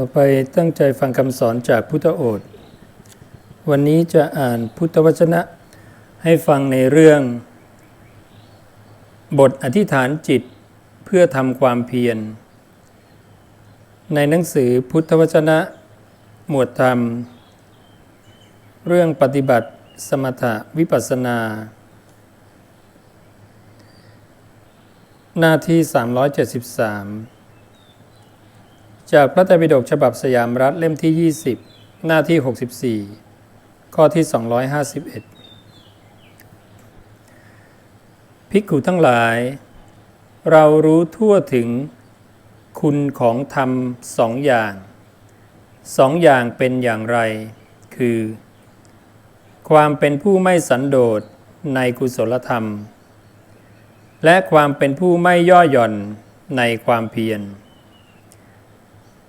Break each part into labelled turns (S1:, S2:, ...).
S1: ต่อไปตั้งใจฟังคำสอนจากพุทธโอษฐ์วันนี้จะอ่านพุทธวจนะให้ฟังในเรื่อง บทอธิษฐานจิตเพื่อทำความเพียร ในหนังสือพุทธวจนะ หมวดธรรม เรื่องปฏิบัติสมถะวิปัสสนา หน้าที่ 373 จากพระไตรปิฎกฉบับสยามรัฐเล่มที่ 20 หน้าที่ 64 ข้อที่ 251 ภิกขุทั้งหลาย เรารู้ทั่วถึงคุณของธรรมสองอย่างสองอย่างเป็นอย่างไร คือ ความเป็นผู้ไม่สันโดษในกุศลธรรม และความเป็นผู้ไม่ย่อหย่อนในความเพียร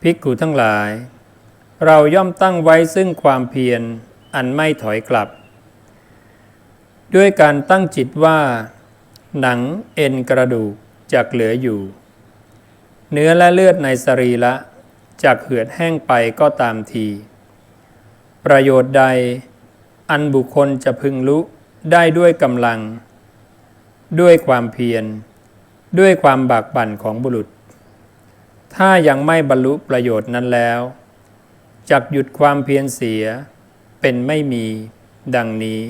S1: ภิกขุทั้งหลาย เราย่อมตั้งไว้ซึ่งความเพียรอันไม่ถอยกลับ ด้วยการตั้งจิตว่า หนังเอ็นกระดูกจักเหลืออยู่ เนื้อและเลือดในสรีระจักเหือดแห้งไปก็ตามที ประโยชน์ใด อันบุคคลจะพึงรู้ได้ด้วยกำลัง ด้วยความเพียร ด้วยความบากบั่นของบุรุษ ถ้ายังไม่บรรลุประโยชน์นั้นแล้วจักหยุดความเพียรเสียเป็นไม่มีดังนี้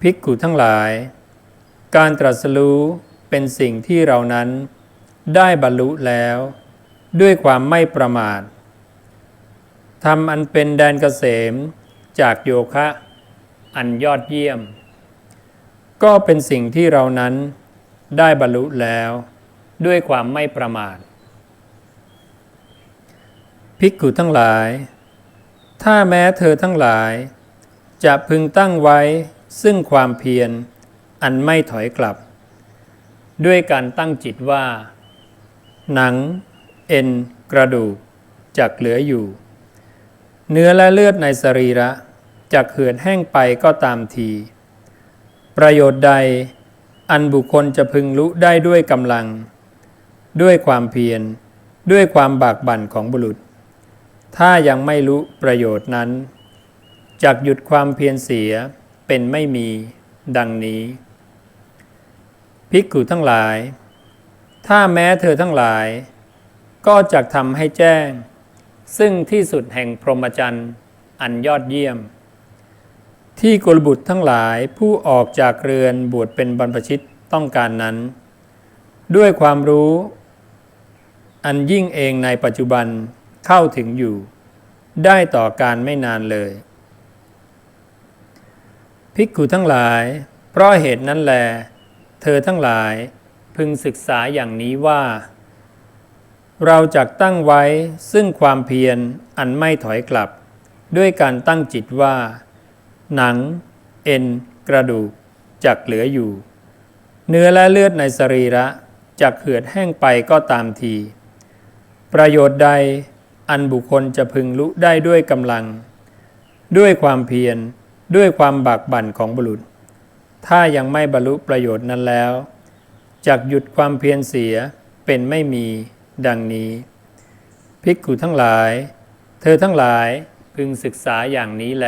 S1: ภิกขุทั้งหลาย การตรัสรู้เป็นสิ่งที่เรานั้นได้บรรลุแล้ว ด้วยความไม่ประมาททำอันเป็นแดนเกษมจากโยคะ อันยอดเยี่ยม ก็เป็นสิ่งที่เรานั้นได้บรรลุแล้ว ด้วยความไม่ประมาท ภิกขุทั้งหลาย ถ้าแม้เธอทั้งหลาย จะพึงตั้งไว้ซึ่งความเพียร อันไม่ถอยกลับ ด้วยการตั้งจิตว่า หนัง เอ็น กระดูกจักเหลืออยู่ เนื้อและเลือดในสรีระจักเหือดแห้งไปก็ตามที ประโยชน์ใดอันบุคคลจะพึงรู้ได้ด้วยกำลัง ด้วยความเพียร ด้วยความบากบั่นของบุรุษ ถ้ายังไม่รู้ประโยชน์นั้นจักหยุดความเพียรเสียเป็นไม่มีดังนี้ ภิกขุทั้งหลาย ถ้าแม้เธอทั้งหลาย ก็จะทำให้แจ้ง ซึ่งที่สุดแห่งพรหมจรรย์อันยอดเยี่ยม ที่กุลบุตรทั้งหลายผู้ออกจากเรือนบวชเป็นบรรพชิตต้องการนั้น ด้วยความรู้ อันยิ่งเองในปัจจุบัน เข้าถึงอยู่ ได้ต่อการไม่นานเลย ภิกขุทั้งหลาย เพราะเหตุนั้นแล เธอทั้งหลายพึงศึกษาอย่างนี้ว่า เราจักตั้งไว้ซึ่งความเพียรอันไม่ถอยกลับ ด้วยการตั้งจิตว่า หนัง เอ็น กระดูกจักเหลืออยู่ เนื้อและเลือดในสรีระจักเหือดแห้งไปก็ตามที ประโยชน์ใด อันบุคคลจะพึงรู้ได้ด้วยกำลัง ด้วยความเพียร ด้วยความบากบั่นของบุรุษ ถ้ายังไม่บรรลุประโยชน์นั้นแล้วจักหยุดความเพียรเสียเป็นไม่มีดังนี้ ภิกขุทั้งหลาย เธอทั้งหลายพึงศึกษาอย่างนี้แล